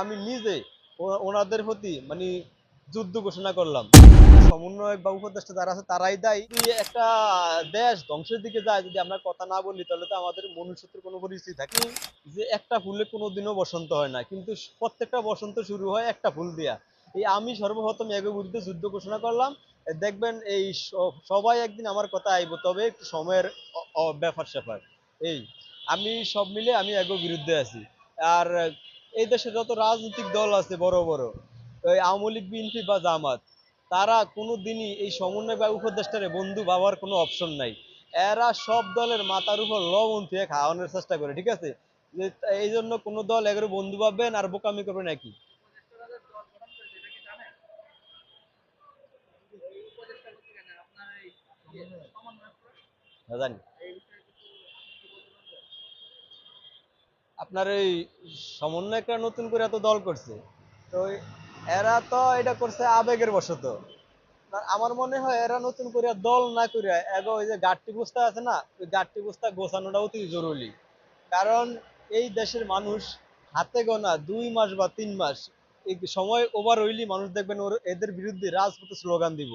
আমি নিজে ওনাদের প্রতি মানে যুদ্ধ ঘোষণা করলাম। সমন্বয়ক বা উপদেষ্টা যারা আছে, তারাই দায়ী। একটা দেশ ধ্বংসের দিকে যায়, যদি আমরা কথা না বলি, তাহলে তো আমাদের মনুষ্যত্বের কোনো পরিস্থিতি থাকে যে একটা ফুলে কোনোদিনও বসন্ত হয় না, কিন্তু প্রত্যেকটা বসন্ত শুরু হয় একটা ফুল দিয়া। এই আমি সর্বপ্রথম এগো বিরুদ্ধে যুদ্ধ ঘোষণা করলাম। দেখবেন এই সবাই একদিন আমার কথা আইব, তবে একটু সময়ের ব্যাপার স্যাপার এই, আমি সব মিলে আমি এগো বিরুদ্ধে আছি। আর এই দেশে যত রাজনৈতিক দল আছে বড় বড় ওই আওয়ামী লীগ বিএনপি বা জামাত তারা কোনো দিনই এই সমন্বয় বা উপদেষ্টারে বন্ধু ভাবার কোনো অপশন নাই। এরা সব দলের মাথার উপর লবণ দিয়ে খাওয়ানোর চেষ্টা করে ঠিক আছে? যে এই জন্য কোনো দল এগুলো বন্ধু ভাববেন আর বোকামি করবেন একই হ্যাঁ, জানি। আপনার এই সমন্বয়করা নতুন করে এত দল করছে, তো এরা তো এটা করছে আবেগের বশত। আমার মনে হয় এরা নতুন করে দল না করে এগো ওই যে গাঠটি বস্তা আছে না, ওই গাঠটি বস্তা গোছানোটা অতি জরুরি। কারণ এই দেশের মানুষ হাতে গোনা দুই মাস বা তিন মাস সময় ওভার হইলি মানুষ দেখবেন ওর এদের বিরুদ্ধে রাজপথে স্লোগান দিব।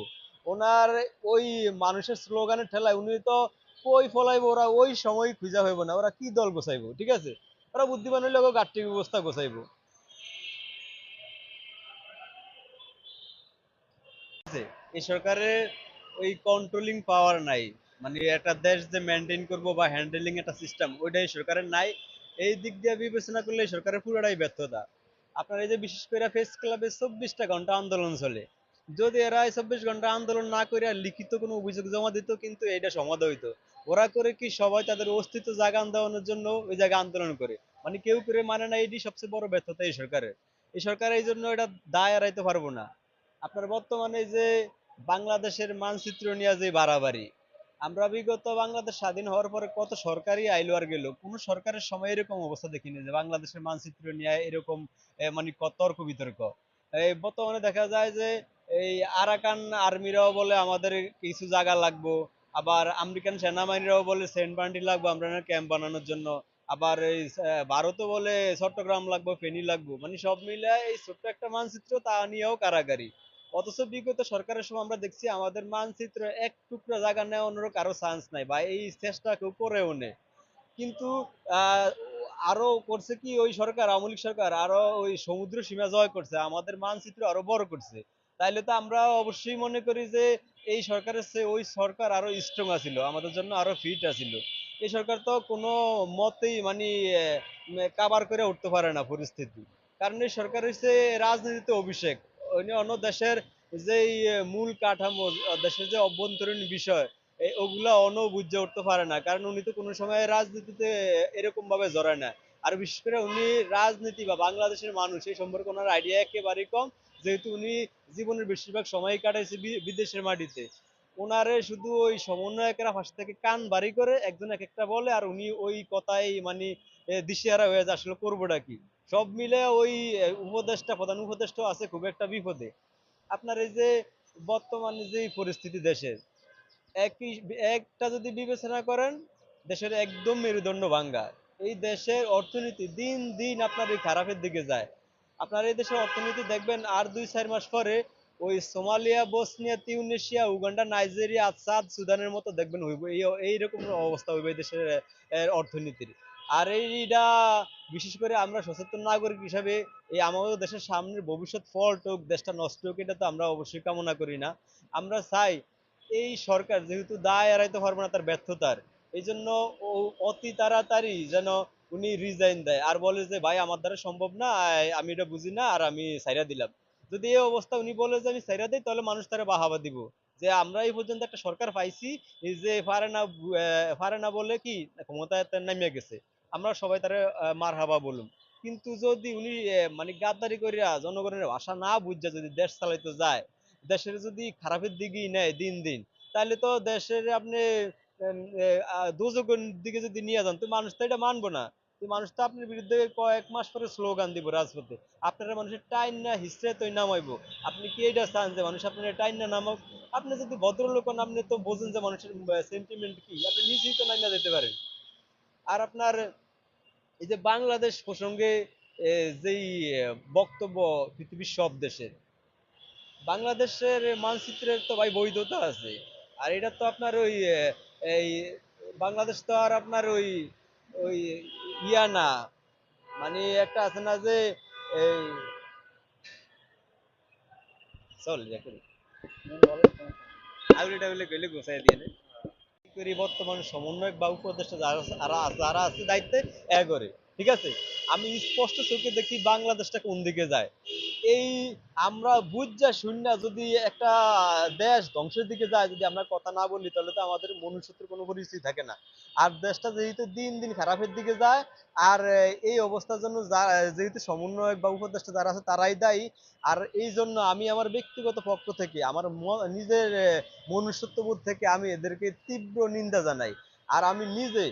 ওনার ওই মানুষের স্লোগানের ঠেলায় উনি তো কই ফলাইব, ওরা ওই সময় খুঁজা হইব না, ওরা কি দল গোছাইবো, ঠিক আছে? ওরা বুদ্ধিমান হইলে গাঠটি ব্যবস্থা গোছাইবো। এই সরকারের ওই কন্ট্রোলিং পাওয়ার নাই। মানে একটা দেশ যে মেনটেন করব বা হ্যান্ডেলিং একটা সিস্টেম ওইটাই সরকারের নাই। এই দিক দিয়ে বিবেচনা করলে সরকারের পুরোটাই ব্যর্থতা। আপনার এই যে বিশেষ করে ফেস ক্লাবে চব্বিশটা ঘণ্টা আন্দোলন চলে যদি এরা চব্বিশ ঘণ্টা আন্দোলন না করে লিখিত কোনো অভিযোগ জমা দিত, কিন্তু এটা সমাধা হইতো। ওরা করে কি সবাই তাদের অস্তিত্ব জাগান দেওয়ানোর জন্য ওই জায়গায় আন্দোলন করে? মানে কেউ করে মানে না, এটি সবচেয়ে বড় ব্যর্থতা এই সরকারের। এই সরকার এই জন্য এটা দায় এড়াইতে পারব না। আপনার বর্তমানে যে বাংলাদেশের মানচিত্র নিয়ে যে বাড়াবাড়ি, আমরা বিগত বাংলাদেশ স্বাধীন হওয়ার পরে কত সরকারি আইলো আর গেল। কোন সরকারের সময় এরকম অবস্থা দেখিনি যে বাংলাদেশের মানচিত্র নিয়ে এরকম মানে তর্ক বিতর্ক। বর্তমানে দেখা যায় যে এই আরাকান আর্মিরাও বলে আমাদের কিছু জায়গা লাগবো। আবার আমেরিকান সেনাবাহিনীরাও বলে সেন্ট বান্ডি লাগবে আমরা ক্যাম্প বানানোর জন্য। আবার এই ভারতও বলে চট্টগ্রাম লাগবে, ফেনী লাগবে। মানে সব মিলে এই ছোট্ট একটা মানচিত্র তা নিয়েও কারাগারি। অথচ বিগত সরকারের সময় আমরা দেখছি আমাদের মানচিত্র এক টুকরা জায়গা নেওয়ানোর কারও চান্স নাই বা এই চেষ্টা কেউ করেও নেই। কিন্তু আরও করছে কি ওই সরকার, আওয়ামী লীগ সরকার, আরও ওই সমুদ্র সীমা জয় করছে, আমাদের মানচিত্র আরও বড় করছে। তাইলে তো আমরা অবশ্যই মনে করি যে এই সরকারের চেয়ে ওই সরকার আরও স্ট্রং আছিল, আমাদের জন্য আরও ফিট আছিল। এই সরকার তো কোনো মতেই মানে কাবার করে উঠতে পারে না পরিস্থিতি। কারণ এই সরকার হচ্ছে রাজনীতিতে অভিষেক। অন্য অন্য দেশের যেই মূল কাঠামো, দেশের যে অভ্যন্তরীণ বিষয় এই ওগুলা অন্য বুঝে উঠতে পারে না। কারণ উনি তো কোনো সময় রাজনীতিতে এরকম ভাবে জড়ায় না। আর বিশেষ করে উনি রাজনীতি বা বাংলাদেশের মানুষ, এই সম্পর্কে ওনার আইডিয়া একেবারেই কম। যেহেতু উনি জীবনের বেশিরভাগ সময় কাটাইছে বিদেশের মাটিতে। ওনারে শুধু ওই সমন্বয়কেরা পাশ থেকে কান বাড়ি করে একজন এক একটা বলে, আর উনি ওই কথাই মানে দিশেহারা হয়ে যায়, আসলে করবোটা কি? সব মিলে ওই উপদেষ্টা, প্রধান উপদেষ্টা আছে খুব একটা বিপদে। আপনার এই যে বর্তমানে যে পরিস্থিতি দেশের, একই, একটা যদি বিবেচনা করেন, দেশের একদম মেরুদণ্ড ভাঙ্গা। এই দেশের অর্থনীতি দিন দিন আপনার এই খারাপের দিকে যায়। আপনার এই দেশের অর্থনীতি দেখবেন আর দুই, চার মাস পরে ওই Somalia, Bosnia, Tunisia, Uganda, Nigeria Asad সুদানের মতো দেখবেন হইব। এই, এইরকম অবস্থা হইবে এই দেশের অর্থনীতির। আর এইটা বিশেষ করে আমরা সচেতন নাগরিক হিসাবে এই আমাদের দেশের সামনের ভবিষ্যৎ ফল্ট হোক, দেশটা নষ্ট হোক, এটা তো আমরা অবশ্যই কামনা করি না। আমরা চাই এই সরকার যেহেতু দায় এড়াইতে পারব না, তার ব্যর্থতার। এই জন্য অতি তাড়াতাড়ি যেন উনি রিজাইন দেয়। আর বলে যে, ভাই, আমার দ্বারা সম্ভব না আমি এটা বুঝি না, আর আমি সাইরা দিলাম। যদি এই অবস্থা উনি বলে যে, আমি সাইরা দিই, তাহলে মানুষ তারা বাহাবা দিব। যে, আমরা এই পর্যন্ত একটা সরকার পাইছি যে পারে না পারে না বলে কি, ক্ষমতায় নামিয়ে গেছে। আমরা সবাই তারা মার হাবা বলুম। কিন্তু যদি উনি মানে গাদ্দারি করিয়া জনগণের ভাষা না বুঝা যদি দেশ চালাইতে যায়, দেশের যদি খারাপের দিকেই নেয় দিন দিন তাহলে তো দেশের আপনি দুর্যোগের দিকে যদি নিয়ে যান, তো মানুষ তো এটা মানবো না। মানুষ তো আপনার বিরুদ্ধে কয়েক মাস পরে স্লোগান দিব রাজপথে। আপনারা মানুষের টাইন না হিস্ট্রে তো নামাইবো। আপনি কি এটা চান যে মানুষ আপনার টাইন না নামাক? আপনি যদি ভদ্রলোক হন, আপনি তো বোঝেন যে মানুষের সেন্টিমেন্ট কি? আপনি নিজেই তো নাইনা যেতে পারেন। আর আপনার এই যে বাংলাদেশ প্রসঙ্গে যেই বক্তব্য পৃথিবীর সব দেশের, বাংলাদেশের মানচিত্রের তো ভাই বৈধতা আছে। আর এটা তো আপনার ওই এই বাংলাদেশ তো আর আপনার ওই ওই ইয়া না। মানে একটা আছে না যে, এই চল আউলি টাউলি কইলে গোছাই দিয়ে করি বর্তমান সমন্বয়ক বা উপদেষ্টা যারা যারা আছে দায়িত্বে, এ করে। ঠিক আছে? আমি স্পষ্ট চোখে দেখি বাংলাদেশটা কোন দিকে যায়। এই আমরা বুঝা শূন্য যদি একটা দেশ ধ্বংসের দিকে যায়, যদি আমরা কথা না বলি, তাহলে তো আমাদের মনুষ্যত্বের কোনো পরিস্থিতি থাকে না। আর দেশটা যেহেতু দিন দিন খারাপের দিকে যায়, আর এই অবস্থার জন্য যেহেতু সমন্বয়ক বা উপদেষ্টা যারা আছে, তারাই দায়ী। আর এই জন্য আমি আমার ব্যক্তিগত পক্ষ থেকে, আমার নিজের মনুষ্যত্ববোধ থেকে আমি এদেরকে তীব্র নিন্দা জানাই। আর আমি নিজে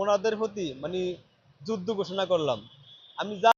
ওনাদের প্রতি মানে যুদ্ধ ঘোষণা করলাম। আমি